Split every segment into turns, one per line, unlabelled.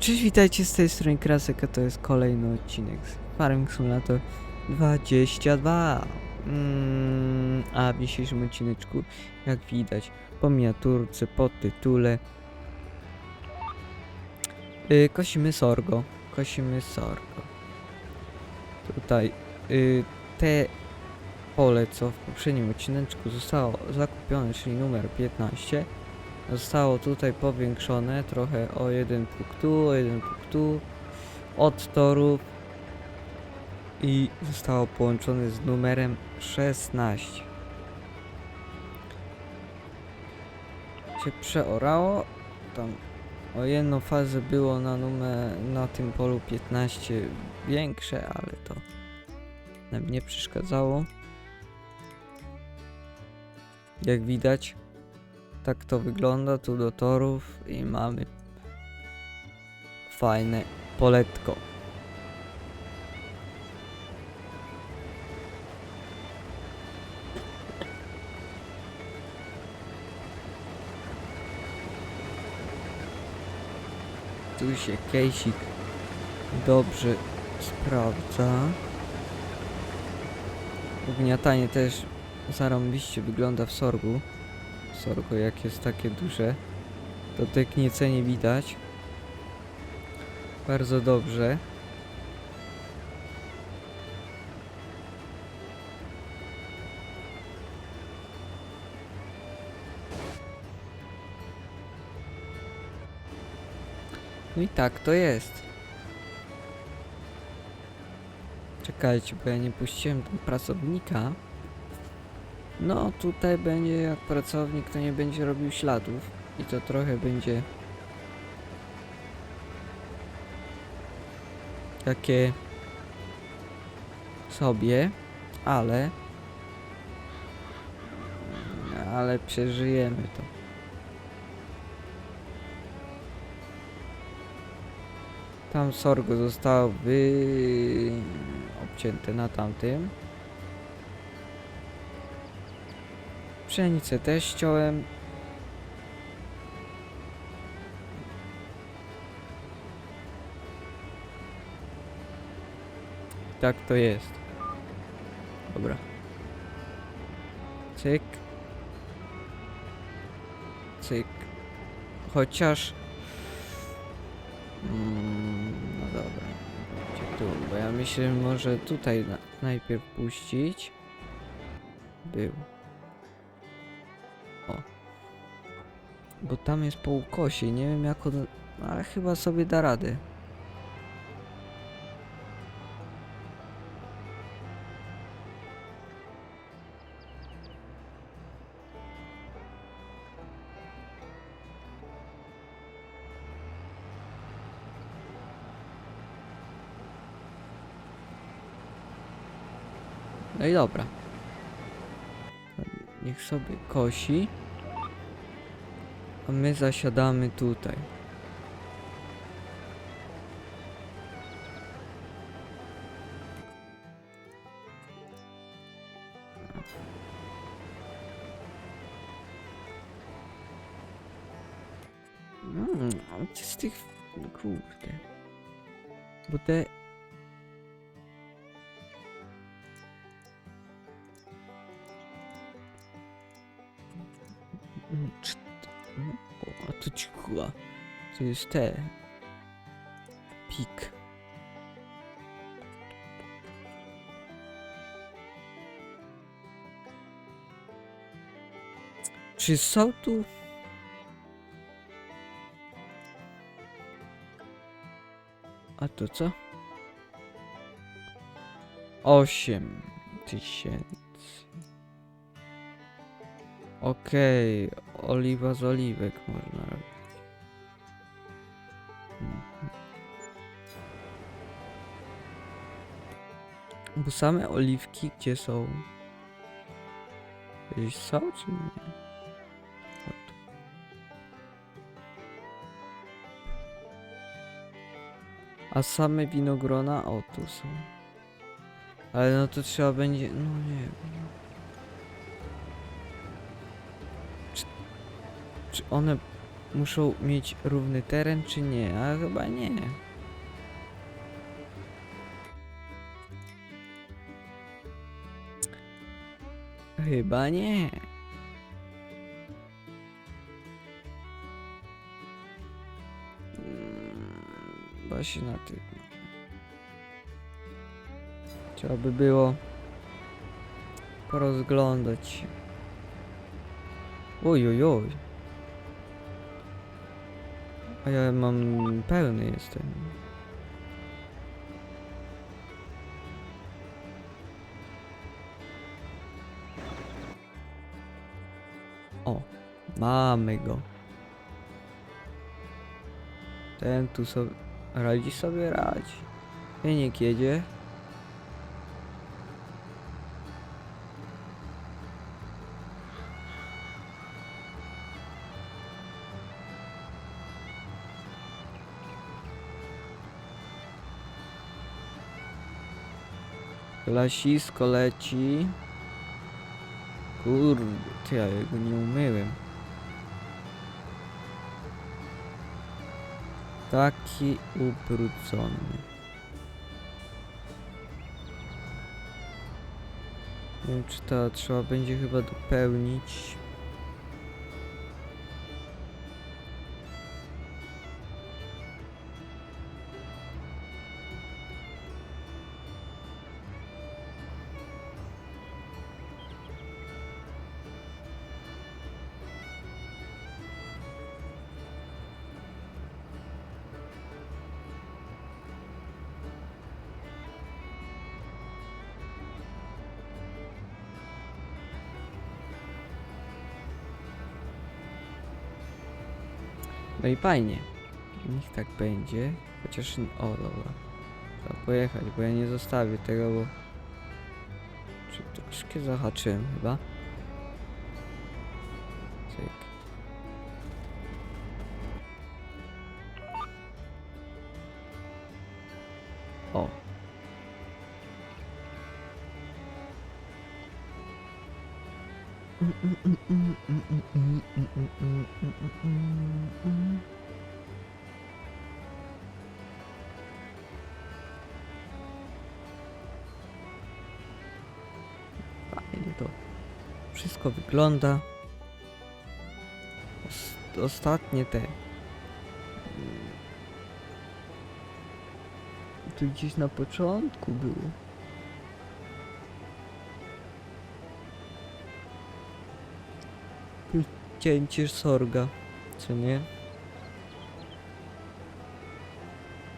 Cześć, witajcie z tej strony Krasek, a to jest kolejny odcinek z Farming Simulator 22. Mm, a w dzisiejszym odcineczku, jak widać po miniaturce, po tytule, y, kosimy sorgo. Kosimy sorgo. Tutaj y, te pole, co w poprzednim odcineczku zostało zakupione, czyli numer 15, Zostało tutaj powiększone trochę o jeden punkt tu, o jeden punkt tu od torów i zostało połączone z numerem 16. Się przeorało, tam o jedną fazę było na numer, na tym polu 15 większe, ale to nam nie przeszkadzało. Jak widać, tak to wygląda tu do torów i mamy fajne poletko. Tu się kejsik dobrze sprawdza. Ugniatanie też zarąbiście wygląda w sorgu. Sorgo jak jest takie duże to te kniece nie widać. Bardzo dobrze. No i tak to jest. Czekajcie bo ja nie puściłem tam pracownika no tutaj będzie jak pracownik to nie będzie robił śladów i to trochę będzie takie sobie, ale ale przeżyjemy to. Tam sorgo zostało wy... obcięte na tamtym. Pszenicę też ściąłem. Tak to jest. Dobra. Cyk. Cyk. Chociaż... Mm, no dobra. Gdzie tu? Bo ja myślę, może tutaj na, najpierw puścić. Był. Bo tam jest po ukosie, nie wiem jak on... Ale chyba sobie da radę. No i dobra. Niech sobie kosi. A my zasiadamy tutaj. Mm, co z tych... Kurde. Bo te... To jest te. Pik. Czy są tu... A to co? Osiem tysięcy. Okej, oliwa z oliwek można robić. Bo same oliwki gdzie są? Gdzieś są czy nie? A same winogrona? O tu są. Ale no to trzeba będzie... No nie wiem. Czy one muszą mieć równy teren, czy nie? A chyba nie. Chyba nie. Mm, Właśnie na tym. Trzeba by było porozglądać się. Oj, oj, oj. A ja mam pełny jestem. Mamy go. Ten tu sobie radzi sobie radzi. Pieniek jedzie. Lasisko leci. Kurde, ja go nie umyłem. Taki ubrudzony. Nie wiem, czy to trzeba będzie chyba dopełnić. No i fajnie. Niech tak będzie. Chociaż... O, dobra. Trzeba pojechać, bo ja nie zostawię tego, bo... Czy troszkę zahaczyłem chyba. Fajnie to wszystko wygląda. Os ostatnie te. Tu gdzieś na początku było. Cięcie sorga, co nie?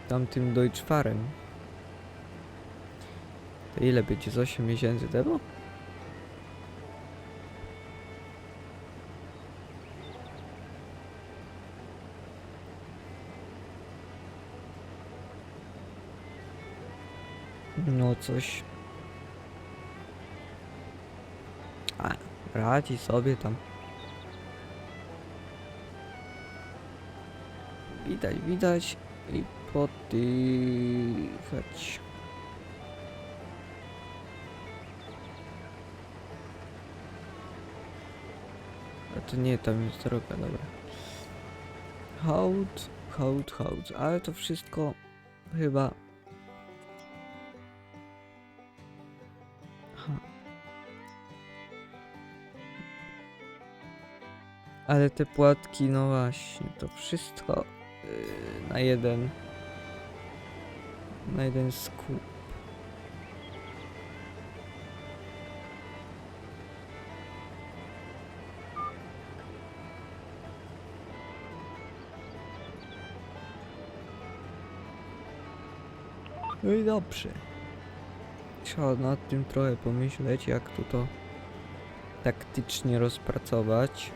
Tamtym Deutschfarem. To ile będzie? Z 8 miesięcy temu? No coś. A, radzi sobie tam. Widać, widać. I podychać. A to nie, tam jest droga, dobra. Hołd, hołd, hołd, ale to wszystko chyba... Ale te płatki, no właśnie, to wszystko na jeden... Na jeden skup. No i dobrze. Trzeba nad tym trochę pomyśleć, jak tu to taktycznie rozpracować.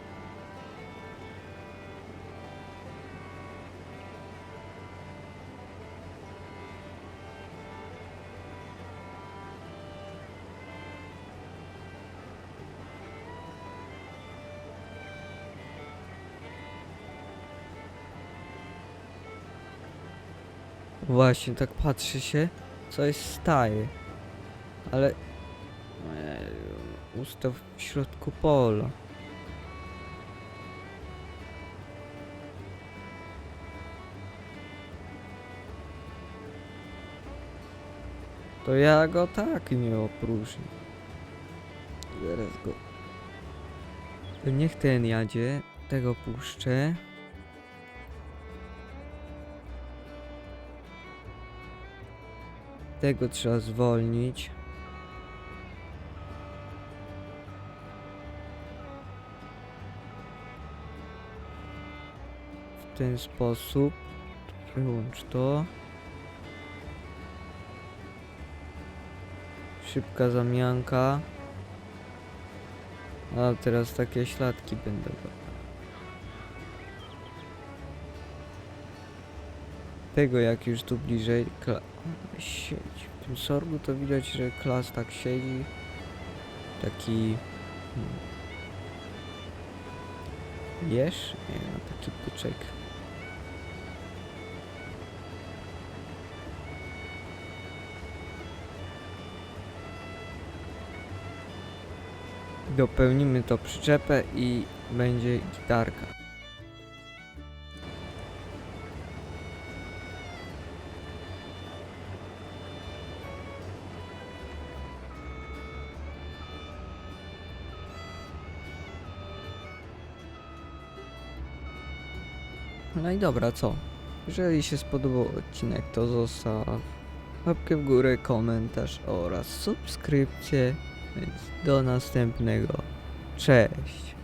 Właśnie, tak patrzy się, co jest staje. Ale... E, ustaw w środku pola. To ja go tak nie opróżnię. Zaraz go... Niech ten jadzie, tego puszczę. Tego trzeba zwolnić. W ten sposób. Wyłącz to. Szybka zamianka. A teraz takie śladki będą. Tego jak już tu bliżej siedzi. W tym sorgu to widać, że klas tak siedzi. Taki... Hmm. Jesz? Nie, no taki pyczek. Dopełnimy to przyczepę i będzie gitarka. No i dobra, co? Jeżeli się spodobał odcinek, to zostaw łapkę w górę, komentarz oraz subskrypcję. Więc do następnego. Cześć!